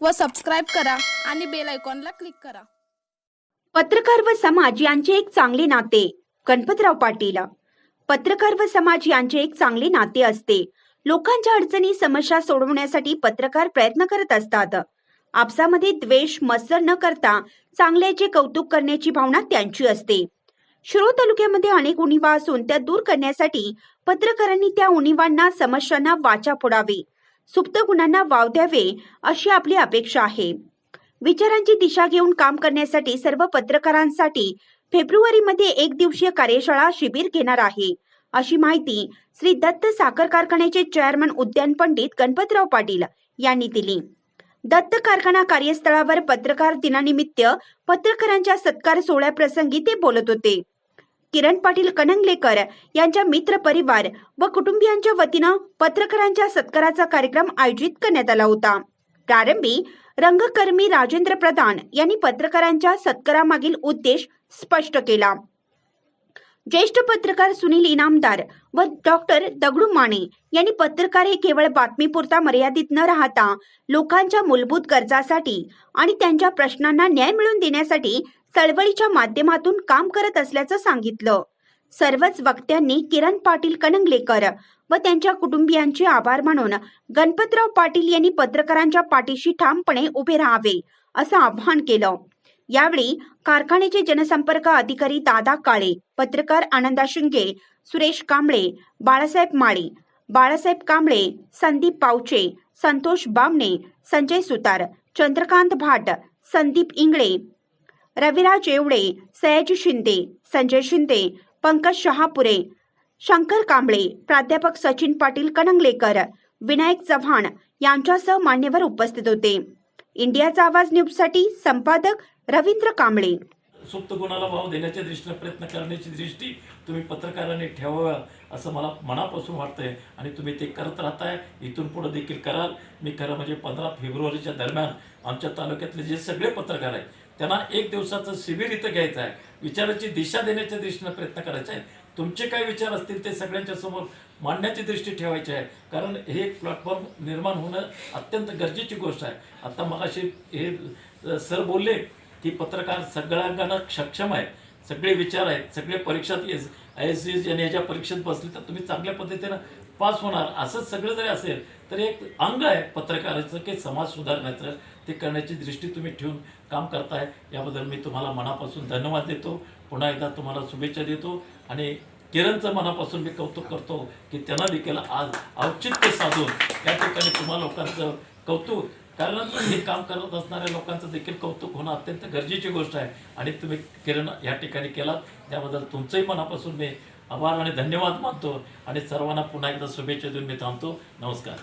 व सबस्क्राईब करा आणि बेल आयकॉनला क्लिक करा. पत्रकार व समाज यांचे एक चांगले नाते गणपतराव पाटील. पत्रकार व समाज यांचे एक चांगले नाते असते. लोकांच्या अडचणी समस्या सोडवण्यासाठी पत्रकार प्रयत्न करत असतात. आपसामध्ये द्वेष मत्सर न करता चांगल्याचे कौतुक करण्याची भावना त्यांची असते. शिरो तालुक्यामध्ये अनेक उणिवा असून त्या दूर करण्यासाठी पत्रकारांनी त्या उणिवांना समस्यांना वाचा फोडावी. सुप्त गुणांना वाव द्यावे अशी आपली अपेक्षा आहे. विचारांची दिशा घेऊन काम करण्यासाठी सर्व पत्रकारांसाठी फेब्रुवारीमध्ये एक दिवसीय कार्यशाळा शिबिर घेणार आहे. अशी माहिती श्री दत्त साखर कारखान्याचे चेअरमन उद्यान पंडित गणपतराव पाटील यांनी दिली. दत्त कारखाना कार्यस्थळावर पत्रकार दिनानिमित्त पत्रकारांच्या सत्कार सोहळ्याप्रसंगी ते बोलत होते. किरण पाटील कणंगलेकर यांच्या मित्र परिवार व कुटुंबियांच्या वतीनं पत्रकारांच्या सत्काराचा कार्यक्रम आयोजित करण्यात आला होता. प्रारंभी रंगकर्मी राजेंद्र प्रधान यांनी पत्रकारांच्या सत्कारामागील उद्देश स्पष्ट केला. ज्येष्ठ पत्रकार सुनील इनामदार व डॉक्टर दगडू माने यांनी पत्रकार हे केवळ बातमीपुरता मर्यादित न राहता लोकांच्या मूलभूत गरजासाठी आणि त्यांच्या प्रश्नांना न्याय मिळवून देण्यासाठी चळवळीच्या माध्यमातून काम करत असल्याचं सांगितलं. सर्वच वक्त्यांनी किरण पाटील कणंगलेकर व त्यांच्या कुटुंबियांचे आभार मानून गणपतराव पाटील यांनी पत्रकारांच्या पाठीशी ठामपणे उभे राहावे असं आवाहन केलं. यावेळी कारखान्याचे जनसंपर्क अधिकारी दादा काळे पत्रकार आनंदा शिंगे सुरेश कांबळे बाळासाहेब माळी बाळासाहेब कांबळे संदीप पावचे संतोष बामणे संजय सुतार चंद्रकांत भाट संदीप इंगळे रविराज येवडे सयाजी शिंदे संजय शिंदे पंकज शहापुरे शंकर कांबळे प्राध्यापक सचिन पाटील कणंगलेकर विनायक चव्हाण यांच्यासह मान्यवर उपस्थित होते. इंडियाचा आवाज न्यूजसाठी संपादक रवींद्र कांबळे. सुप्त गुणाला भाव देण्याच्या दृष्टीने प्रयत्न करण्याची दृष्टी तुम्ही पत्रकारांनी ठेवाव्या असं मला मनापासून वाटतंय आणि तुम्ही ते करत राहताय इथून पुढे देखील कराल. मी खरं म्हणजे पंधरा फेब्रुवारीच्या दरम्यान आमच्या तालुक्यातले जे सगळे पत्रकार आहेत त्यांना एक दिवसाचं शिबिर इथं घ्यायचं आहे. विचाराची दिशा देण्याच्या दृष्टीनं प्रयत्न करायचा आहे तुमचे काय विचार असतील ते सगळ्यांच्या समोर मांडण्याची दृष्टी ठेवायची आहे. कारण हे एक प्लॅटफॉर्म निर्माण होणं अत्यंत गरजेची गोष्ट आहे. आता मगाशी हे सर बोलले की पत्रकार सगळ्यांना सक्षम आहे सगळे विचार आहेत. सगळे परीक्षात एस आय एस सी आणि ज्या परीक्षेत बसले तर तुम्ही चांगल्या पद्धतीनं पास होणार असंच सगळं जरी असेल तर एक अंग आहे पत्रकाराचं की समाज सुधारण्याचं ते करण्याची दृष्टी तुम्ही ठेवून काम करताय. याबद्दल मी तुम्हाला मनापासून धन्यवाद देतो. पुन्हा एकदा तुम्हाला शुभेच्छा देतो. आणि किरणचं मनापासून मी कौतुक करतो की त्यांना देखील आज औचित्य साधून या ठिकाणी तुम्हा लोकांचं कौतुक कारण हे काम करत असणाऱ्या लोकांचं देखील कौतुक होणं अत्यंत गरजेची गोष्ट आहे. आणि तुम्ही किरण या ठिकाणी केलात त्याबद्दल तुमचंही मनापासून मी आभार आणि धन्यवाद मानतो आणि सर्वांना पुन्हा एकदा शुभेच्छा देऊन मी थांबतो. नमस्कार.